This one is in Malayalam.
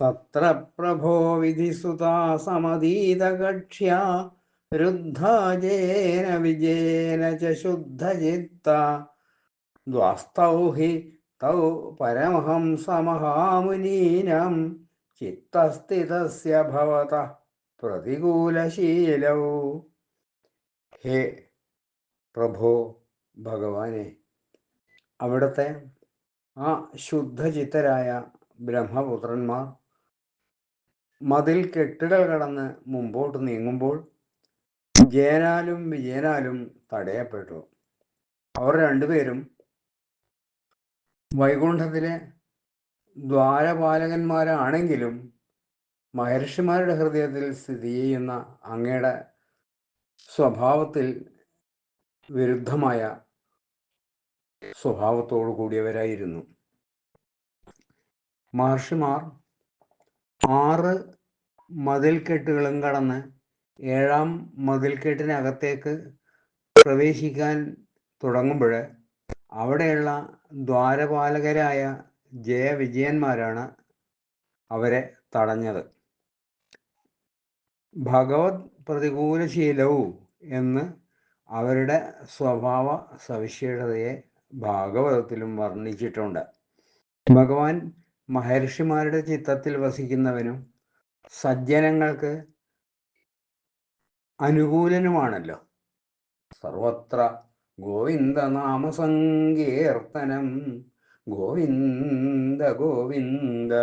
തത്ര പ്രഭോ വിധിസുതാ സമതീതകക്ഷ്യ രുദ്ധാജേന വിജേന ച ശുദ്ധചിത്ത ദ്വാസ്തൗ ഹി തൗ പരമഹംസമഹാമുനീനം ചിത്തസ്ഥിതസ്യ ഭവത പ്രതികൂലശീലൗ ഹേ പ്രഭോ ഭഗവാനെ അവിടുത്തെ ആ ശുദ്ധചിത്തരായ ബ്രഹ്മപുത്രന്മാർ മതിൽ കെട്ടിടൽ കടന്ന് മുമ്പോട്ട് നീങ്ങുമ്പോൾ ജയനാലും വിജയനാലും തടയപ്പെട്ടു. അവർ രണ്ടുപേരും വൈകുണ്ഠത്തിലെ ദ്വാരപാലകന്മാരാണെങ്കിലും മഹർഷിമാരുടെ ഹൃദയത്തിൽ സ്ഥിതി ചെയ്യുന്ന അങ്ങയുടെ സ്വഭാവത്തിൽ വിരുദ്ധമായ സ്വഭാവത്തോടു കൂടിയവരായിരുന്നു. മഹർഷിമാർ ആറ് മതിൽക്കെട്ടുകളും കടന്ന് ഏഴാം മതിൽക്കെട്ടിനകത്തേക്ക് പ്രവേശിക്കാൻ തുടങ്ങുമ്പോൾ അവിടെയുള്ള ദ്വാരപാലകരായ ജയവിജയന്മാരാണ് അവരെ തടഞ്ഞത്. ഭഗവത് പ്രതികൂലശീലവും എന്ന് അവരുടെ സ്വഭാവ സവിശേഷതയെ ഭാഗവതത്തിലും വർണിച്ചിട്ടുണ്ട്. ഭഗവാൻ മഹർഷിമാരുടെ ചിത്തത്തിൽ വസിക്കുന്നവനും സജ്ജനങ്ങൾക്ക് അനുകൂലനുമാണല്ലോ. സർവത്ര ഗോവിന്ദ നാമസങ്കീർത്തനം ഗോവിന്ദ ഗോവിന്ദ.